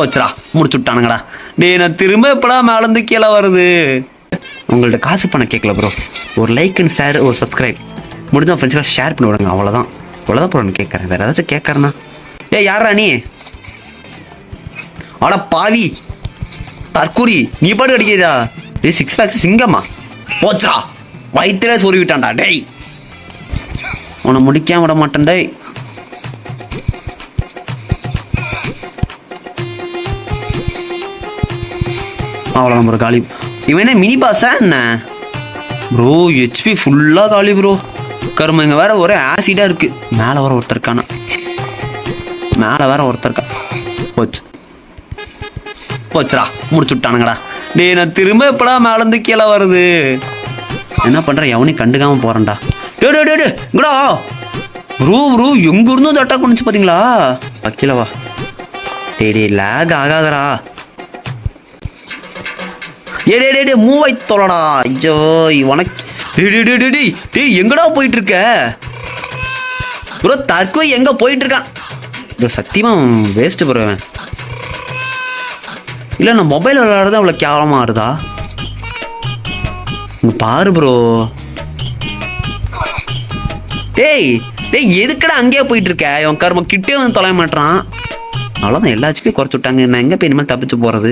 போச்சுடா முடிச்சு விட்டானுங்கடா டேய் நான் திரும்ப எப்படா மேலேருந்து கீழே வருது? உங்கள்ட்ட காசு பணம் கேட்கல ப்ரோ ஒரு லைக் அண்ட் ஷேர் ஒரு சப்ஸ்கிரைப் முடிஞ்சா ஃப்ரெண்ட்ஸ்லாம் ஷேர் பண்ணி விடுங்க அவ்வளோதான் அவ்வளோதான் ப்ரோ கேட்குறேன். வேறு ஏதாச்சும் கேட்குறேண்ணா ஏய் யாரா நீ? அட பாவி. தற்கூரி. நீ பாட்டு அடிக்கிறா இது சிக்ஸ் பேக்ஸ் சிங்கம்மா. போச்சா வயிற்றுல சொருவிட்டான்டா டேய். உன்னை முடிக்காம விட மாட்டேன் டேய். அவ்வளோ நம்ம காலி. இவன் என்ன மினி பாஸா என்ன? ப்ரோ ஹெச்பி ஃபுல்லாக காலி ப்ரோ கரும இங்கே வேற ஒரே ஆசிடாக இருக்குது மேலே வர ஒருத்தர் இருக்கானா? மேலே வேற ஒருத்தர் இருக்கா? போச்சு. போச்சுடா முடிச்சு விட்டானுங்கடா. டே நான் திரும்ப எப்படா மேலேருந்து கீழே வருது? என்ன பண்ணுறேன் எவனையும் கண்டுக்காமல் போகிறேன்டா டே டே டே டே இங்கடா. ப்ரூ ப்ரூ எங்க இருந்தும் வந்து அட்டாக் பார்த்தீங்களா கீழே வா. டே டே லேக் ஆகாதரா ஏடே டே டே டே மூவ் தொலைடா. ஐயோ உனக்கு டேய் டேய் எங்கடா போயிட்டு இருக்க ப்ரோ தற்கொலை எங்க போயிட்டு இருக்கான் ப்ரோ சத்தியமா வேஸ்ட் ப்ரோ இல்லை நான் மொபைல் விளையாடுறது அவ்வளோ கேவலமாக ஆடுதா பாரு ப்ரோ. டேய் டேய் எதுக்கடா அங்கேயே போயிட்டு இருக்க இவன் கரும கிட்டே வந்து தொலைய மாட்டான் அவ்வளோதான் எல்லாச்சுக்கும் குறைச்சி விட்டாங்க. நான் எங்கே போய் இனிமேல் தப்பிச்சு போகிறது